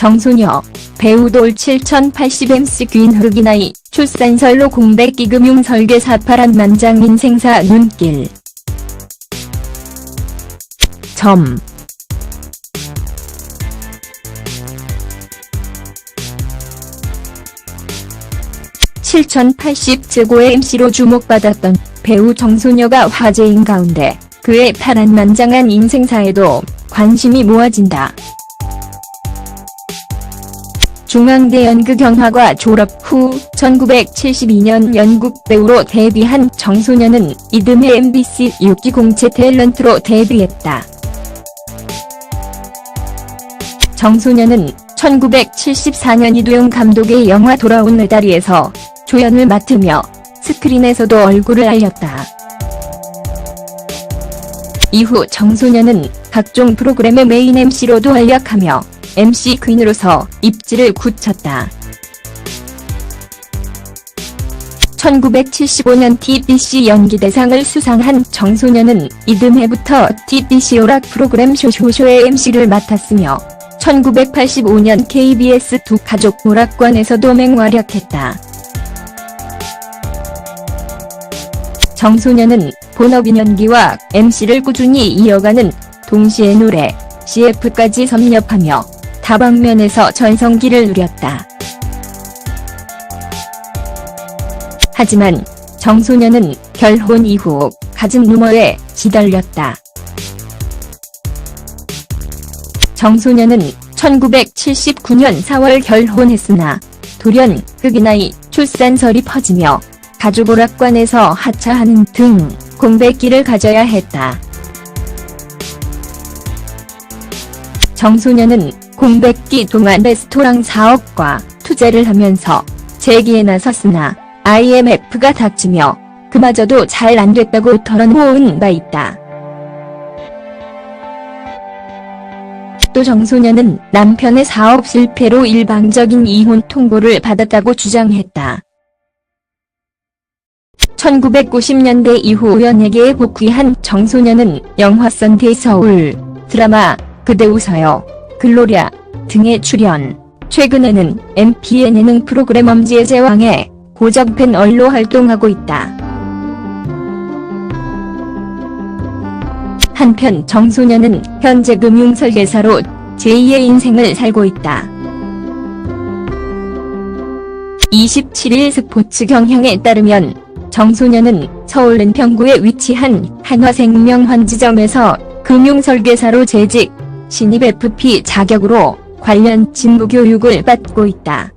정소녀, 배우 돌 7080MC 귄 흑인아이, 출산설로 공백기 금융 설계사 파란 만장 인생사 눈길. 점. (7080) 최고의 MC로 주목받았던 배우 정소녀가 화제인 가운데 그의 파란만장한 인생사에도 관심이 모아진다. 중앙대 연극영화과 졸업 후 1972년 연극 배우로 데뷔한 정소녀는 이듬해 MBC 6기 공채 탤런트로 데뷔했다. 정소녀는 1974년 이두용 감독의 영화 돌아온 메다리에서 조연을 맡으며 스크린에서도 얼굴을 알렸다. 이후 정소녀는 각종 프로그램의 메인 MC로도 활약하며 MC 퀸으로서 입지를 굳혔다. 1975년 TBC 연기대상을 수상한 정소녀는 이듬해부터 TBC 오락 프로그램 쇼쇼쇼의 MC를 맡았으며 1985년 KBS 두 가족 오락관에서도 맹활약했다. 정소녀는 본업인 연기와 MC를 꾸준히 이어가는 동시에 노래, CF까지 섭렵하며 다방면에서 전성기를 누렸다. 하지만 정소녀는 결혼 이후 가슴 루머에 시달렸다. 정소녀는 1979년 4월 결혼했으나 돌연 흑인아이 출산설이 퍼지며 가족 오락관에서 하차하는 등 공백기를 가져야 했다. 정소녀는 공백기 동안 레스토랑 사업과 투자를 하면서 재기에 나섰으나 IMF가 닥치며 그마저도 잘 안됐다고 털어놓은 바 있다. 또 정소녀는 남편의 사업 실패로 일방적인 이혼 통보를 받았다고 주장했다. 1990년대 이후 연예계에 복귀한 정소녀는 영화 선데이 서울, 드라마 그대 웃어요, 글로리아 등에 출연. 최근에는 MBN 예능 프로그램 엄지의 제왕에 고정 패널로 활동하고 있다. 한편 정소녀는 현재 금융설계사로 제2의 인생을 살고 있다. 27일 스포츠 경향에 따르면 정소녀는 서울 은평구에 위치한 한화생명 환지점에서 금융설계사로 재직, 신입 FP 자격으로 관련 직무 교육을 받고 있다.